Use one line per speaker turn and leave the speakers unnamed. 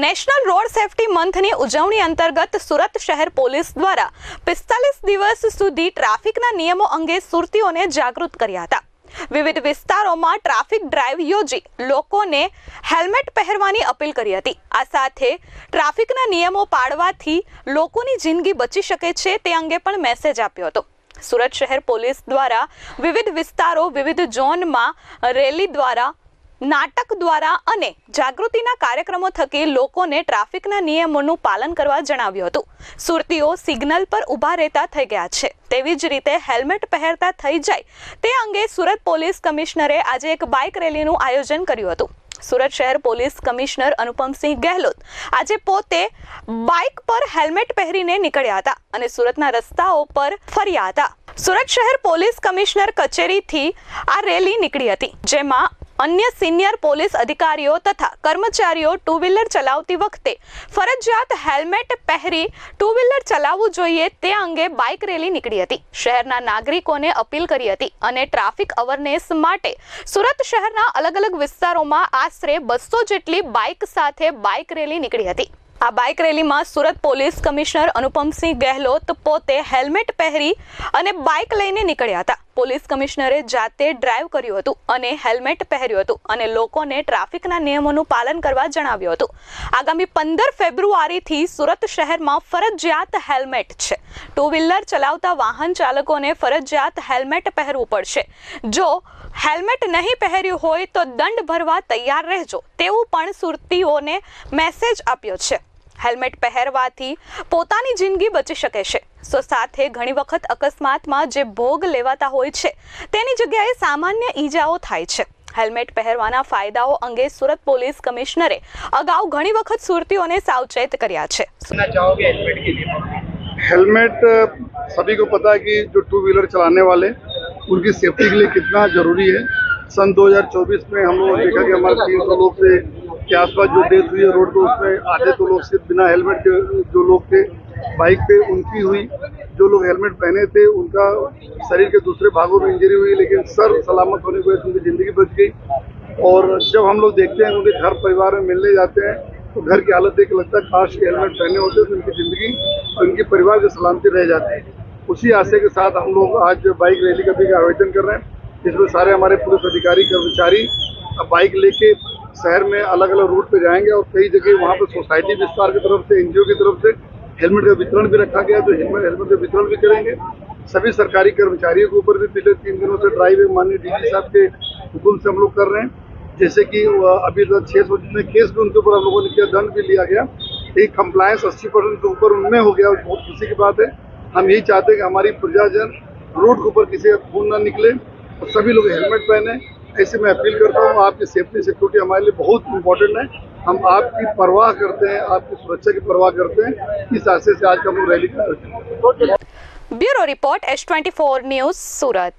National road safety મંથની ઉજવણી અંતર્ગત સુરત શહેર પોલીસ દ્વારા પિસ્તાલીસ દિવસ સુધી ટ્રાફિકના નિયમો અંગે સુરતીઓને જાગૃત કર્યા હતા. વિવિધ વિસ્તારોમાં ટ્રાફિક ડ્રાઈવ યોજી લોકોને હેલ્મેટ પહેરવાની અપીલ કરી હતી. આ સાથે ટ્રાફિકના નિયમો પાળવાથી લોકોની જિંદગી બચી શકે છે તે અંગે પણ મેસેજ આપ્યો હતો. સુરત શહેર પોલીસ દ્વારા વિવિધ વિસ્તારો, વિવિધ ઝોનમાં રેલી દ્વારા નાટક દ્વારા અને જાગૃતિના કાર્યક્રમો થકી લોકોને ટ્રાફિકના નિયમોનું પાલન કરવા જણાવ્યું હતું. સુરતીઓ સિગ્નલ પર ઊભા રહેતા થઈ ગયા છે. તેવી જ રીતે હેલ્મેટ પહેરતા થઈ જાય. તે અંગે સુરત પોલીસ કમિશનરે આજે એક બાઇક રેલીનું આયોજન કર્યું હતું. સુરત શહેર પોલીસ કમિશનર અનુપમસિંહ ગેહલોત આજે પોતે બાઇક પર હેલ્મેટ પહેરીને નીકળ્યા હતા અને સુરતના રસ્તાઓ પર ફર્યા હતા. સુરત શહેર પોલીસ કમિશનર કચેરીથી આ રેલી નીકળી હતી, જેમાં અન્ય સિનિયર પોલીસ અધિકારીઓ તથા કર્મચારીઓ ટુ વ્હીલર ચલાવતી વખતે ફરજિયાત હેલ્મેટ પહેરી ટુ વ્હીલર ચલાવવું જોઈએ તે અંગે બાઇક રેલી નીકળી હતી. શહેરના નાગરિકોને અપીલ કરી હતી અને ટ્રાફિક અવેરનેસ માટે સુરત શહેરના અલગ અલગ વિસ્તારોમાં આશરે બસો જેટલી બાઇક સાથે બાઇક રેલી નીકળી હતી. આ બાઇક રેલીમાં સુરત પોલીસ કમિશનર અનુપમસિંહ ગેહલોત પોતે હેલ્મેટ પહેરી અને બાઇક લઈને નીકળ્યા હતા. પોલીસ કમિશનરે જાતે ડ્રાઈવ કર્યું હતું અને હેલ્મેટ પહેર્યું હતું અને લોકોને ટ્રાફિકના નિયમોનું પાલન કરવા જણાવ્યું હતું. આગામી પંદર ફેબ્રુઆરીથી સુરત શહેરમાં ફરજિયાત હેલ્મેટ છે. ટુ વ્હીલર ચલાવતા વાહન ચાલકોને ફરજિયાત હેલ્મેટ પહેરવું પડશે. જો હેલ્મેટ નહીં પહેર્યું હોય તો દંડ ભરવા તૈયાર રહેજો. તેવું પણ સુરતીઓને મેસેજ આપ્યો છે. હેલ્મેટ પહેરવાથી પોતાની જિંદગી બચી શકે છે સો સાથે ઘણી વખત અકસ્માતમાં જે ભોગ લેવાતા હોય છે તેની જગ્યાએ સામાન્ય ઈજાઓ થાય છે હેલ્મેટ પહેરવાના ફાયદાઓ અંગે સુરત પોલીસ કમિશનરે અગાઉ ઘણી વખત સુરતીઓને સાવચેત કર્યા છે
कहना चाहोगे हेलमेट के लिए
हेलमेट अ, सभी को पता है कि जो टू व्हीलर चलाने वाले उनकी सेफ्टी के लिए कितना जरूरी है सन 2024 में हम लोगों ने देखा कि हमारे तीन सौ लोग से के आसपास जो डेथ हुई है रोड पर उसमें आधे तो लोग सिर्फ़ बिना हेलमेट के, जो लोग थे, बाइक पे उनकी हुई, जो लोग हेलमेट पहने थे, उनका शरीर के दूसरे भागों में इंजरी हुई, लेकिन सर सलामत होने की वजह से उनकी ज़िंदगी बच गई। और जब हम लोग देखते हैं उनके घर परिवार में मिलने जाते हैं तो घर की हालत देख लगता है काश के हेलमेट पहने होते तो उनकी ज़िंदगी और उनके परिवार की सलामती रह जाती। है उसी आशय के साथ हम लोग आज बाइक रैली का भी आयोजन कर रहे हैं, जिसमें सारे हमारे पुलिस अधिकारी, कर्मचारी बाइक लेके शहर में अलग अलग रूट पे जाएँगे और कई जगह वहाँ पे सोसाइटी विस्तार की तरफ़ से एनजीओ की तरफ़ से हेलमेट का वितरण भी रखा गया तो हेलमेट हेलमेट का वितरण भी करेंगे। सभी सरकारी कर्मचारियों के ऊपर भी पिछले तीन दिनों से ड्राइव माननीय डीजी साहब के हुक्म से हम लोग कर रहे हैं। जैसे कि अभी तक छः सौ जितने केस भी उनके ऊपर हम लोगों ने किया, दंड भी लिया गया। एक कंप्लायंस अस्सी परसेंट के ऊपर उनमें हो गया बहुत खुशी की बात है। हम यही चाहते हैं कि हमारी प्रजाजन रोड के ऊपर किसी का खून ना निकले और सभी लोग हेलमेट पहने। ऐसे मैं अपील करता हूँ, आपकी सेफ्टी सिक्योरिटी हमारे लिए बहुत इंपॉर्टेंट है। हम आपकी परवाह करते हैं, आपकी सुरक्षा की परवाह करते हैं। इस आशे से आज का हम रैली का
bureau report S twenty news, Surat.